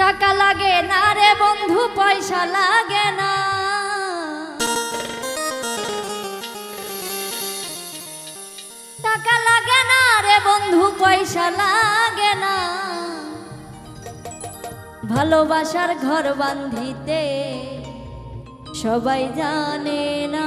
টাকা লাগে না রে বন্ধু, পয়সা লাগে না। টাকা লাগে না রে বন্ধু, পয়সা লাগে না। ভালোবাসার ঘর বান্ধিতে সবাই জানে না।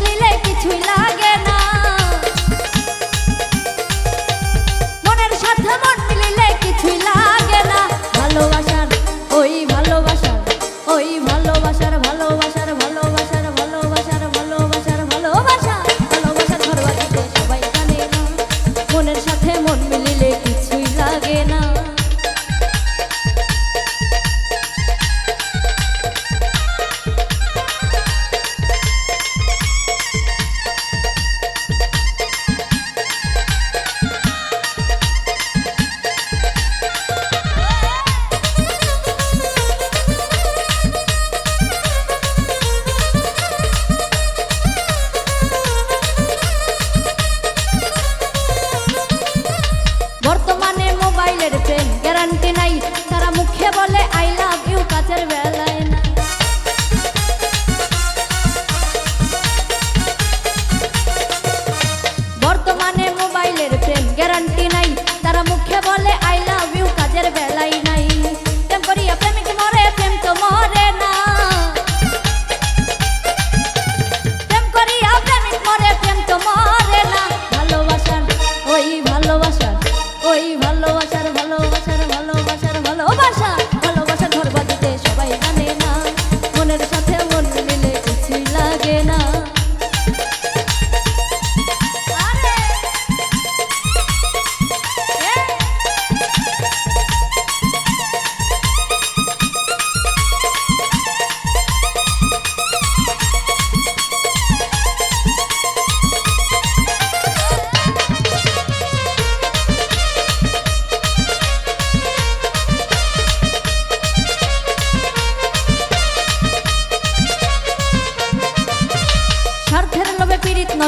গ্যারান্টি নাই।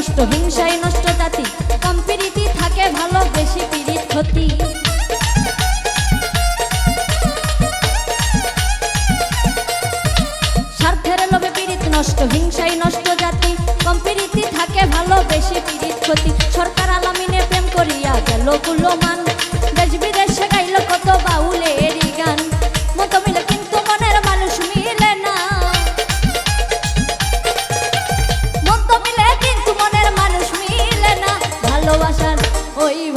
নষ্ট হিংসায় নষ্ট জাতি। কম থাকে ভালো, বেশি পীড়িত ক্ষতি। স্বার্থের লোভে পীড়িত নষ্ট হিংসায় নষ্ট জাতি। কম থাকে ভালো, বেশি পীড়িত ক্ষতি। সরকার আলামিনে প্রেম করিয়া গেলগুলো মানুষ hoy